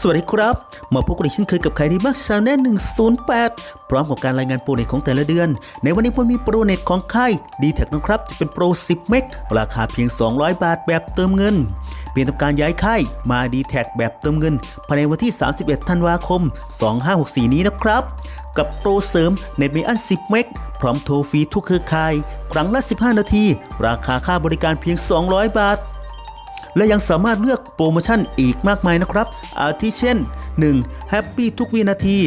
สวัสดีครับ มาพบกันอีกเช่นเคยกับใครดีมากชาแนล108 พร้อมกับการรายงานโปรเน็ตของแต่ละเดือน ในวันนี้ผมมีโปรเน็ตของค่ายดีแท็นะครับ จะเป็นโปร 10 เมกราคาเพียง 200 บาทแบบเติมเงิน เปลี่ยนทำการย้ายค่ายมาดีแท็แบบเติมเงิน ภายในวันที่ 31 ธันวาคม 2564 นี้นะครับ กับโปรเสริมเน็ตมีอัน 10 เมกพร้อมโทรฟรีทุกเครือข่าย ครั้งละ 15 นาที ราคาค่าบริการเพียง 200 บาท และยังสามารถเลือกโปรโมชั่นอีกมากมายนะครับ อาทิเช่น 1. Happy ทุกวินาที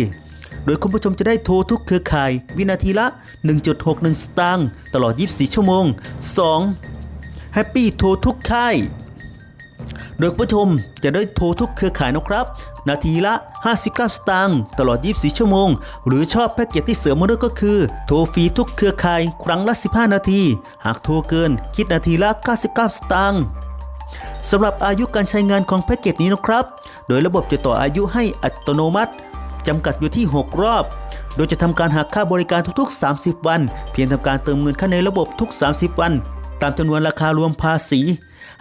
โดยคุณผู้ชมจะได้โทรทุกเครือข่าย วินาทีละ 1.61 สตางค์ตลอด 24 ชั่วโมง 2. Happy โทรทุกค่าย โดยคุณผู้ชมจะได้โทรทุกเครือข่ายนะครับ นาทีละ 59 สตางค์ตลอด 24 ชั่วโมง หรือชอบแพ็กเกจที่เสริมมาด้วยก็คือ โทรฟรีทุกเครือข่ายครั้งละ 15 นาที หากโทรเกินคิดนาทีละ 99 สตางค์ สำหรับอายุการใช้งานของแพ็กเกจนี้นะครับ โดยระบบจะต่ออายุให้อัตโนมัติจำกัดอยู่ที่ 6 รอบ โดยจะทำการหักค่าบริการทุกๆ 30 วัน เพียงทำการเติมเงินเข้าในระบบทุก 30 วัน ตามจำนวนราคารวมภาษี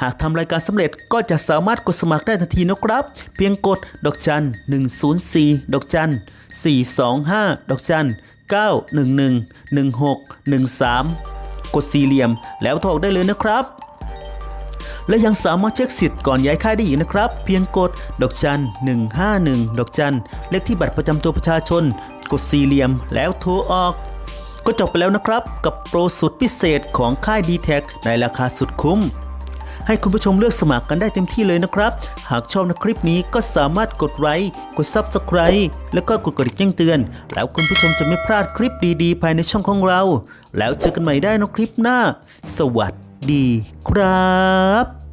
หากทำรายการสำเร็จก็จะสามารถกดสมัครได้ทันทีนะครับ เพียงกดดอกจัน 104 ดอกจัน 425 ดอกจัน 911 1613 กดสี่เหลี่ยมแล้วโทรออกได้เลยนะครับ และยังสามารถเช็คสิทธิ์ก่อนย้ายค่ายได้อีกนะครับ เพียงกดดอกจัน 151 ดอกจัน เลขที่บัตรประจำตัวประชาชน กดสี่เหลี่ยมแล้วโทรออก ก็จบไปแล้วนะครับ กับโปรสุดพิเศษของค่าย d t แทในราคาสุดคุ้มให้คุณผู้ชมเลือกสมัครกันได้เต็มที่เลยนะครับ หากชอบนะคลิปนี้ก็สามารถกดไลค์ กด Subscribe แล้วก็กดกระดิ่งแจ้งเตือน แล้วคุณผู้ชมจะไม่พลาดคลิปดีๆ ภายในช่องของเรา แล้วเจอกันใหม่ได้นะคลิปหน้า สวัสดี ดีครับ